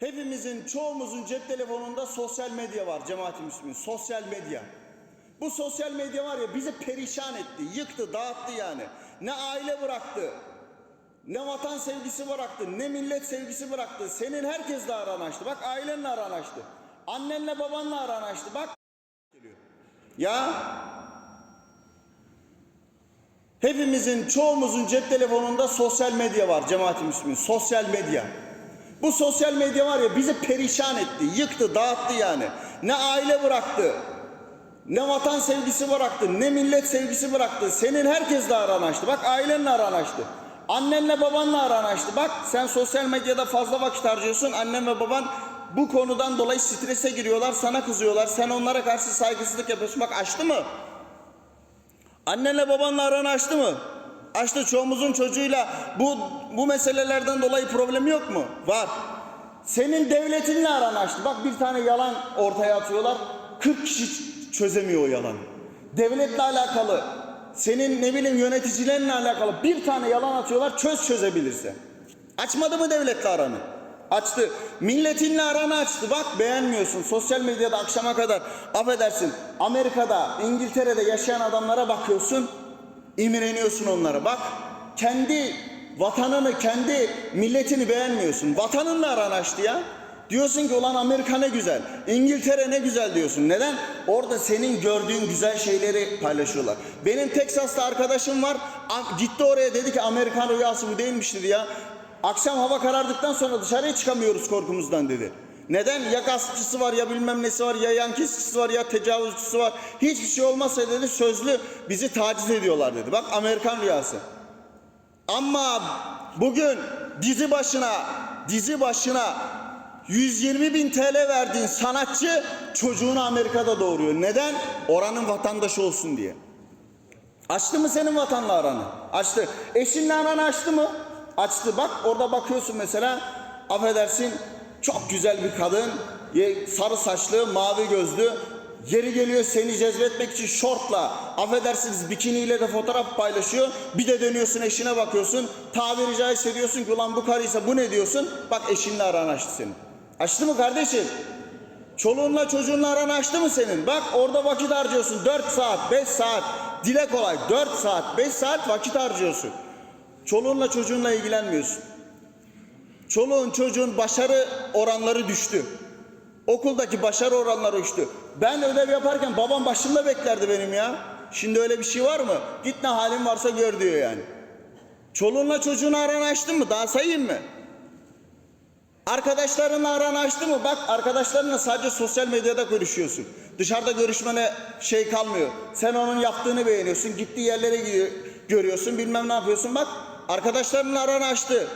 Hepimizin, çoğumuzun cep telefonunda sosyal medya var cemaat-i Müslümin. Sosyal medya. Bu sosyal medya var ya bizi perişan etti, yıktı, dağıttı yani. Ne aile bıraktı, ne vatan sevgisi bıraktı, ne millet sevgisi bıraktı. Senin herkesle aran açtı. Bak ailenle aran açtı. Annenle babanla aran açtı. Bak ya hepimizin, çoğumuzun cep telefonunda sosyal medya var cemaat-i Müslümin. Sosyal medya. Bu sosyal medya var ya bizi perişan etti, yıktı, dağıttı yani. Ne aile bıraktı, ne vatan sevgisi bıraktı, ne millet sevgisi bıraktı. Senin herkesle aran açtı. Bak ailenle aran açtı. Annenle babanla aran açtı. Bak sen sosyal medyada fazla vakit harcıyorsun. Annen ve baban bu konudan dolayı strese giriyorlar, sana kızıyorlar. Sen onlara karşı saygısızlık yapıyorsun. Bak açtı mı? Annenle babanla aran açtı mı? Açtı çoğumuzun çocuğuyla bu bu meselelerden dolayı problemi yok mu? Var. Senin devletinle aran açtı. Bak bir tane yalan ortaya atıyorlar. 40 kişi çözemiyor o yalanı. Devletle alakalı, senin ne bileyim yöneticilerinle alakalı bir tane yalan atıyorlar çöz çözebilirse. Açmadı mı devletle aranı? Açtı. Milletinle aranı açtı. Bak beğenmiyorsun. Sosyal medyada akşama kadar affedersin. Amerika'da, İngiltere'de yaşayan adamlara bakıyorsun. İmreniyorsun onlara. Bak kendi vatanını, kendi milletini beğenmiyorsun. Vatanınla aran açtı ya. Diyorsun ki ulan Amerika ne güzel, İngiltere ne güzel diyorsun. Neden? Orada senin gördüğün güzel şeyleri paylaşıyorlar. Benim Teksas'ta arkadaşım var. Gitti oraya dedi ki Amerikan rüyası bu değilmiş dedi ya. Akşam hava karardıktan sonra dışarıya çıkamıyoruz korkumuzdan dedi. Neden? Ya gaspçısı var ya bilmem nesi var ya yan var ya tecavüzcüsü var. Hiçbir şey olmazsa dedi sözlü bizi taciz ediyorlar dedi. Bak Amerikan rüyası. Ama bugün dizi başına dizi başına 120 bin TL verdiğin sanatçı çocuğunu Amerika'da doğuruyor. Neden? Oranın vatandaşı olsun diye. Açtı mı senin vatanla aranı? Açtı. Eşinle aranı açtı mı? Açtı. Bak orada bakıyorsun mesela affedersin çok güzel bir kadın sarı saçlı mavi gözlü Yeri geliyor seni cezbetmek için şortla, affedersiniz bikiniyle de fotoğraf paylaşıyor. Bir de dönüyorsun eşine bakıyorsun. Tabiri caizse diyorsun ki ulan bu karıysa bu ne diyorsun? Bak eşinle aran açtı senin. Açtı mı kardeşim? Çoluğunla çocuğunla aran açtı mı senin? Bak orada vakit harcıyorsun. 4 saat, 5 saat. Dile kolay. 4 saat, 5 saat vakit harcıyorsun. Çoluğunla çocuğunla ilgilenmiyorsun. Çoluğun çocuğun başarı oranları düştü. Okuldaki başarı oranları düştü. Ben ödev yaparken babam başımda beklerdi benim ya. Şimdi öyle bir şey var mı? Git ne halin varsa gör diyor yani. Çoluğunla çocuğunu aran açtın mı? Daha sayayım mı? Arkadaşlarınla aran açtı mı? Bak arkadaşlarınla sadece sosyal medyada görüşüyorsun. Dışarıda görüşmene şey kalmıyor. Sen onun yaptığını beğeniyorsun. Gittiği yerlere gidiyor, görüyorsun. Bilmem ne yapıyorsun. Bak arkadaşlarınla aran açtı.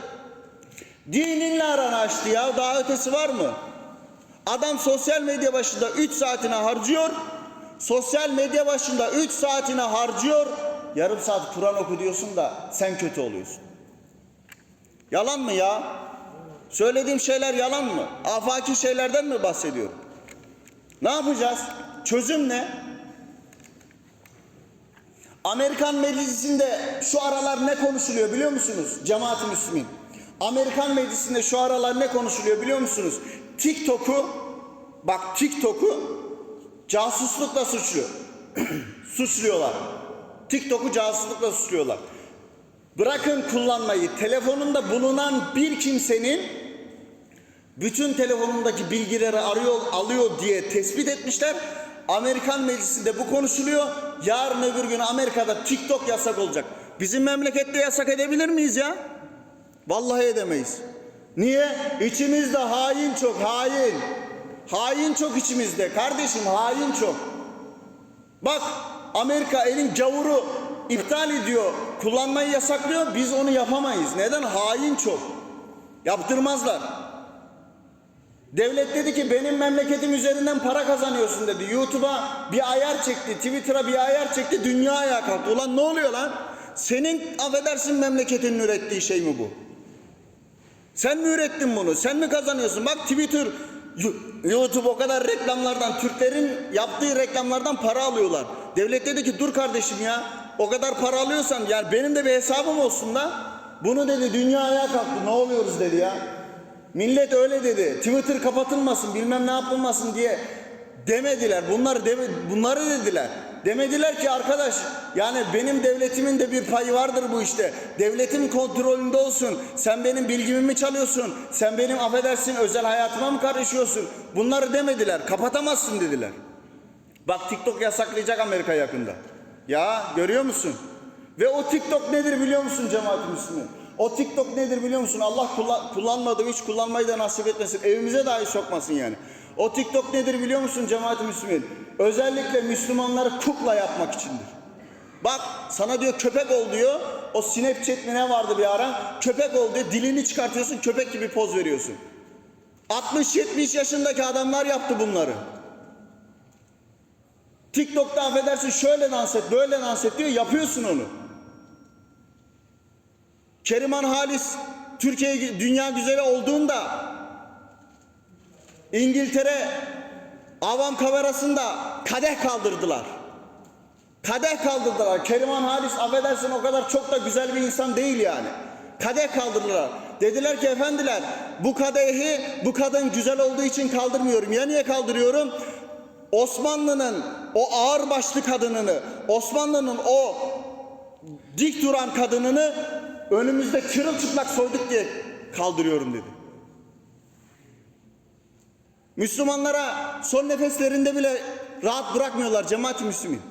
Dininle aran açtı ya. Daha ötesi var mı? Adam sosyal medya başında 3 saatini harcıyor. Sosyal medya başında 3 saatini harcıyor. Yarım saat Kur'an oku diyorsun da sen kötü oluyorsun. Yalan mı ya? Söylediğim şeyler yalan mı? Afaki şeylerden mi bahsediyorum? Ne yapacağız? Çözüm ne? Amerikan meclisinde şu aralar ne konuşuluyor biliyor musunuz? Cemaat-i Müslümin. Amerikan meclisinde şu aralar ne konuşuluyor biliyor musunuz? TikTok'u bak TikTok'u casuslukla suçluyor. suçluyorlar. TikTok'u casuslukla suçluyorlar. Bırakın kullanmayı. Telefonunda bulunan bir kimsenin bütün telefonundaki bilgileri arıyor, alıyor diye tespit etmişler. Amerikan meclisinde bu konuşuluyor. Yarın öbür gün Amerika'da TikTok yasak olacak. Bizim memlekette yasak edebilir miyiz ya? Vallahi edemeyiz. Niye? İçimizde hain çok, hain. Hain çok içimizde. Kardeşim hain çok. Bak Amerika elin gavuru iptal ediyor. Kullanmayı yasaklıyor. Biz onu yapamayız. Neden? Hain çok. Yaptırmazlar. Devlet dedi ki benim memleketim üzerinden para kazanıyorsun dedi. YouTube'a bir ayar çekti. Twitter'a bir ayar çekti. Dünya ayağa kalktı. Ulan ne oluyor lan? Senin affedersin memleketinin ürettiği şey mi bu? Sen mi ürettin bunu? Sen mi kazanıyorsun? Bak Twitter, YouTube o kadar reklamlardan, Türklerin yaptığı reklamlardan para alıyorlar. Devlet dedi ki dur kardeşim ya. O kadar para alıyorsan yani benim de bir hesabım olsun da. Bunu dedi dünya ayağa kalktı. Ne oluyoruz dedi ya. Millet öyle dedi. Twitter kapatılmasın, bilmem ne yapılmasın diye demediler. Bunları deme, bunları dediler. Demediler ki arkadaş yani benim devletimin de bir payı vardır bu işte. Devletim kontrolünde olsun. Sen benim bilgimi mi çalıyorsun? Sen benim affedersin özel hayatıma mı karışıyorsun? Bunları demediler. Kapatamazsın dediler. Bak TikTok yasaklayacak Amerika yakında. Ya görüyor musun? Ve o TikTok nedir biliyor musun cemaat Müslüman? O TikTok nedir biliyor musun? Allah kullan, kullanmadığı hiç kullanmayı da nasip etmesin. Evimize dahi sokmasın yani. O TikTok nedir biliyor musun cemaat Müslüman? Özellikle Müslümanları kukla yapmak içindir. Bak sana diyor köpek ol diyor. O Snapchat mi ne vardı bir ara? Köpek ol diyor. Dilini çıkartıyorsun köpek gibi poz veriyorsun. 60-70 yaşındaki adamlar yaptı bunları. TikTok'ta affedersin şöyle dans et, böyle dans et diyor, yapıyorsun onu. Keriman Halis Türkiye dünya güzeli olduğunda İngiltere avam kamerasında kadeh kaldırdılar. Kadeh kaldırdılar. Keriman Halis affedersin o kadar çok da güzel bir insan değil yani. Kadeh kaldırdılar. Dediler ki efendiler bu kadehi bu kadın güzel olduğu için kaldırmıyorum. Ya niye kaldırıyorum? Osmanlı'nın o ağır başlı kadınını, Osmanlı'nın o dik duran kadınını önümüzde kırılçıplak soyduk diye kaldırıyorum dedi. Müslümanlara son nefeslerinde bile rahat bırakmıyorlar cemaat-i Müslümin.